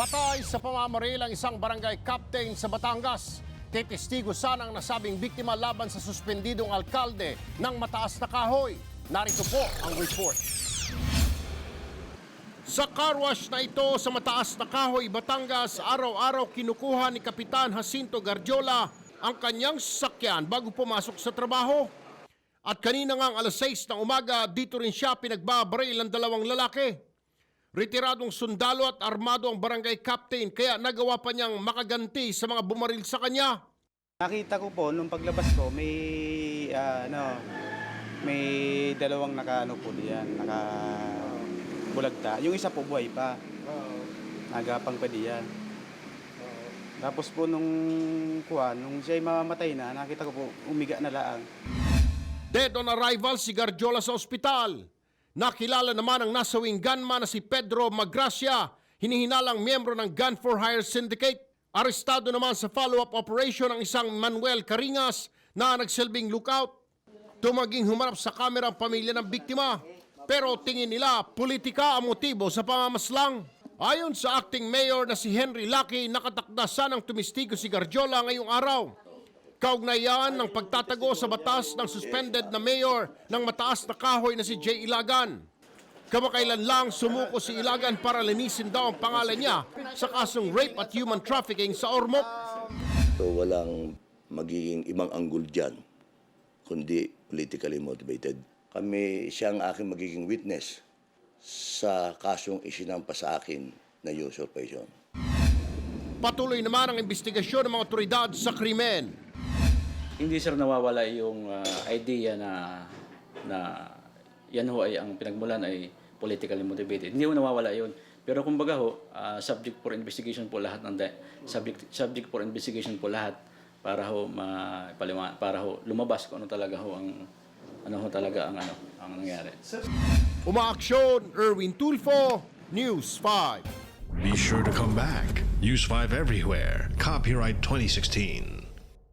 Patay sa pamamaril ang isang barangay captain sa Batangas. Testigo sana ang nasabing biktima laban sa suspendidong alkalde ng mataas na kahoy. Narito po ang report. Sa car wash na ito sa mataas na kahoy, Batangas, araw-araw kinukuha ni Kapitan Jacinto Garjola ang kanyang sasakyan bago pumasok sa trabaho. At kanina nga alas 6 ng umaga, dito rin siya pinagbabaril ng dalawang lalaki. Retiradong sundalo at armado ang barangay captain kaya nagawa pa niyang makaganti sa mga bumaril sa kanya. Nakita ko po nung paglabas ko may ah, ano may dalawang naka ano po diyan, naka bulagta. Yung isa po buhay pa. Nagapang pa diyan. Tapos po nung kuha, nung siya'y mamamatay na, nakita ko po umiga na laang. Dead on arrival si Garjola sa ospital. Nakilala naman ang nasawing gunman na si Pedro Magracia, hinihinalang miyembro ng Gun for Hire Syndicate. Arestado naman sa follow-up operation ang isang Manuel Caringas na nagsilbing lookout. Tumaging humarap sa kamera ang pamilya ng biktima. Pero tingin nila, politika ang motibo sa pamamaslang. Ayon sa acting mayor na si Henry Lucky, nakatakda sanang tumistigo si Garjola ngayong araw. Kaugnayan ng pagtatago sa batas ng suspended na mayor ng mataas na kahoy na si Jay Ilagan. Kamakailan lang sumuko si Ilagan para linisin daw ang pangalan niya sa kasong rape at human trafficking sa Ormoc. So walang magiging ibang anggol dyan, kundi politically motivated. Kami siyang aking magiging witness sa kasong isinampa sa akin na usurpation. Patuloy naman ang investigasyon ng mga otoridad sa krimen. Hindi sir nawawala yung ah, idea na na yan ho ay ang pinagmulan ay politically motivated. Hindi ho nawawala yun. Pero kumbaga ho, ah, subject for investigation po lahat ng da- subject subject for investigation po lahat para ho ma palima, para ho lumabas kung ano talaga ho ang ano ho talaga ang ano ang nangyari. Umaaksyon, Erwin Tulfo, News 5. Be sure to come back. Use 5 everywhere. Copyright 2016.